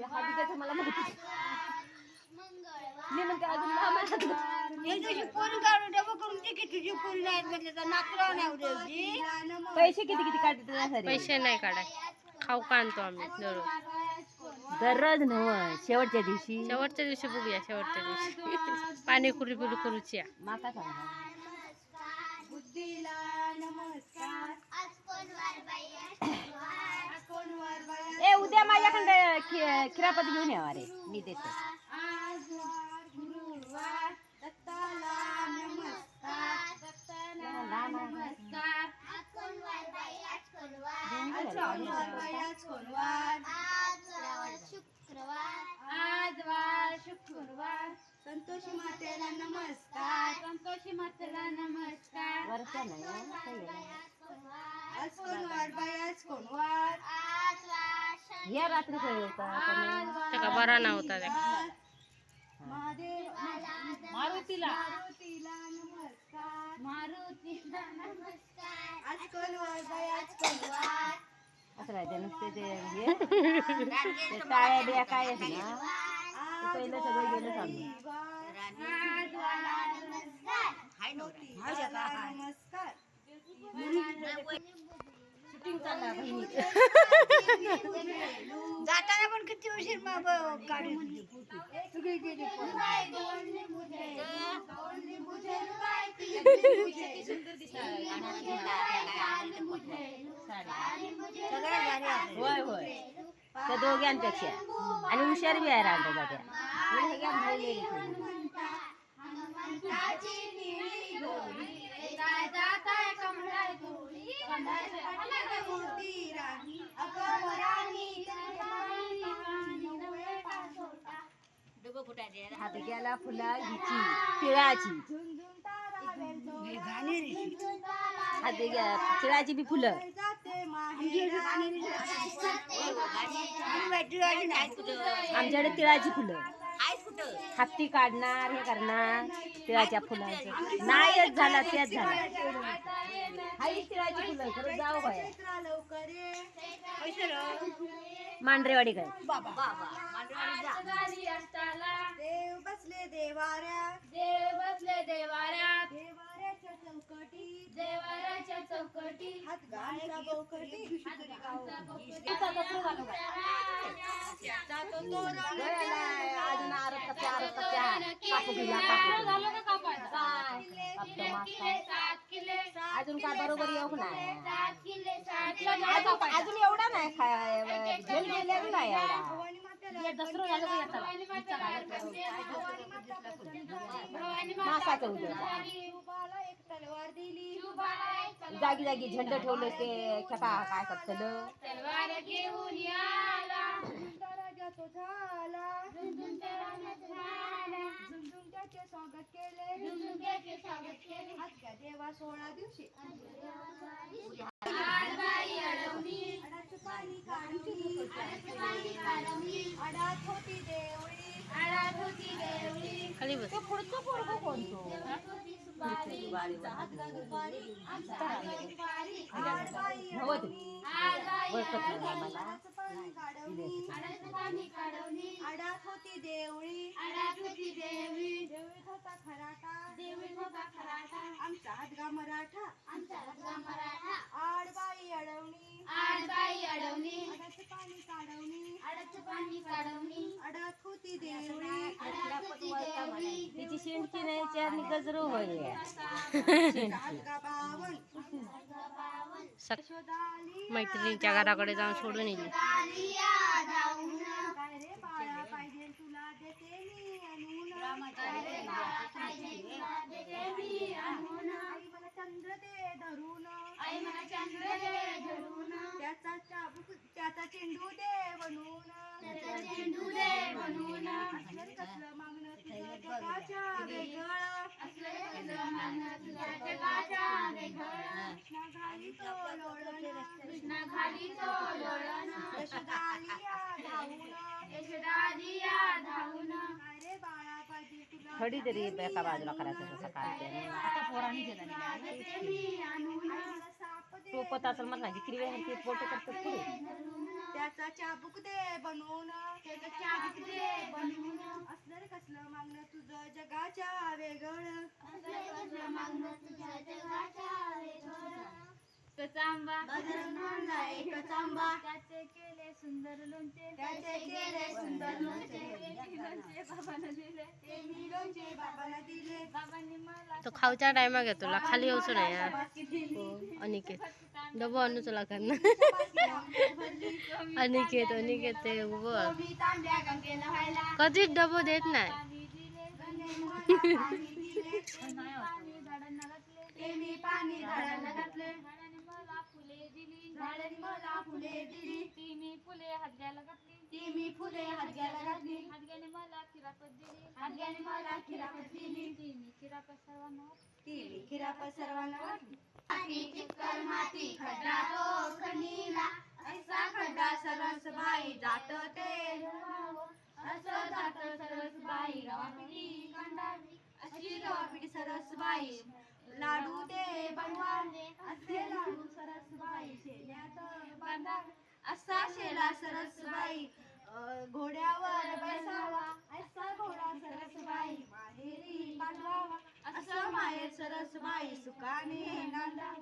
ते हाबिकाचं मला माहिती. मी म्हणते अजून लांब आहे. हात. एक दिवशी पोरी काढून डबं करून ती की तुझी पोरी नाही म्हटलं तर नातराव नाही उद्याची पैसे किती किती काढते पैसे नाही काढाय खाऊ का आणतो आम्ही दररोज. दररोज नव शेवटच्या दिवशी. शेवटच्या दिवशी बघूया शेवटच्या दिवशी. पाणीपुरी बिरी करूची माका सांगा. बुद्धीला नमस्कार. उद्या माझ्याकडे खि- खिरापत घेऊन यावा रे. मी देते. आज वार गुरुवार दत्ताला नमस्कार दत्ताला नमस्कार आज कोणवार बाई, आज कोणवार आज वार शुक्रवार. संतोषी मातेला नमस्कार. संतोषी मातेला नमस्कार. वर्षा नाही हं? काही. आज कोणवार बाई आज कोणवार. या रात्री होता त्याका बरा नव्हता त्या महादेव मारुतीला मारुतीला नमस्कार मारुतीला. नमस्कार आज कोणवार बाई आज कोणवार असं काय ते नुसते ते हे ते काळ्या बिया काय आहेत ना ते पहिलं सगळं गेलं सांगून नमस्कार. चालला जाताना पण किती उशीर होय होय त्या दोघांपेक्षा आणि हुशार बी आहे रांडोबा त्या भाऊ गेली ती. हात गेला फुला हिची तिळाची हात तिळाची बी फुलं आमच्याकडे तिळाची फुलं. हत्ती काढणार हे करणार तिळाच्या फुलांचं. नाहीच झाला तेच झाला. हाई तिळाची फुलं खरं जाऊ बाया. मांढरेवाडी काय? देव बसले देवाऱ्या. देव अजून काय बरोबर येऊ नाही? अजून एवढा नाही खाय नाही एवढा. मासाचं दिली. जागी जागी झेंड ठेवलं ते खेपा काय करतलं? स्वागत केले. देवा सोळा दिवशी. अडात होती देवळी आडात होती देवळी खाली बस. पुढचं पोरग कोणतो आडबाई नवत आडबाई ओळखत नाही मला अडाचं पाणी काढवली अडाचं पाणी काढवणी अडात होती देवळी आडात होती देवळी देवळीत होता खराटा देवळी होता खराटा आमचा हातगा मराठा. आमचा हातगा मराठा. अडवणी. आडबाई अडवणी. अडाचं पाणी काढवणी. आडाचं पाणी काढवणी. अडात होती देवळी. आडात होती देवळी. तिची शेंडकी नाही चारनी गजरू होय हातगा बावन सक यशोदाली मैत्रिणीच्या घराकडे जाऊन सोडून येईल चेंडू दे त्याचा चेंडू दे बनवून असलं रे कसलं मागणं तुझं जगाच्या वेगळं. असलं कसलं मागणं तुझ्या जगाच्या वेगळं. कृष्णा घाली तो लोळण. कृष्णा घाली तो लोळण. यशोदालिया धावून. यशोदा आलिया धावून. काय रे बाळा पाहिजे तुला खडी तरी एका बाजूला करायचं सकाळी देवी आणून. मला साप दे टोपत असेल मला किती वेळ ते फोटो करतात पुढे. त्याचा चाबूक दे बनवून. त्याचं चाबूक दे बनवून. असलं रे कसलं मागणं तुझं जगाच्या वेगळं. बाजारात आणला एक चांबा. त्याचे केले सुंदर लोणचे. ते मी लोणचे. बाबाला दिले. बाबांनी मला तो खाऊच्या टायमा घेतो. तुला खाली येऊच नाही यार. हो अनिकेत. डबो आणू तुला करणार अनिकेत अनिकेत ते उभं कधीच डबो देत नाही. फुले हातग्याला घातली हातग्याने मला खिरापत दिली हातग्याने मला खिरापत दिली खिरापत सर्वांना. खिरापत सर्वांना वाटली माती चिकल माती खड्डा तो खणीला. असा खड्डा सरस बाई जात ते असं जात सरस बाई रवापिडी कंडावी अशी रवापिडी सरस बाई लाडू ते बनवाले असे लाडू सरस बाई शेल्यात बांधा असा शेला सरस बाई घोड्यावर बसावा. સમાય સરસ માય સુકાની નંદા.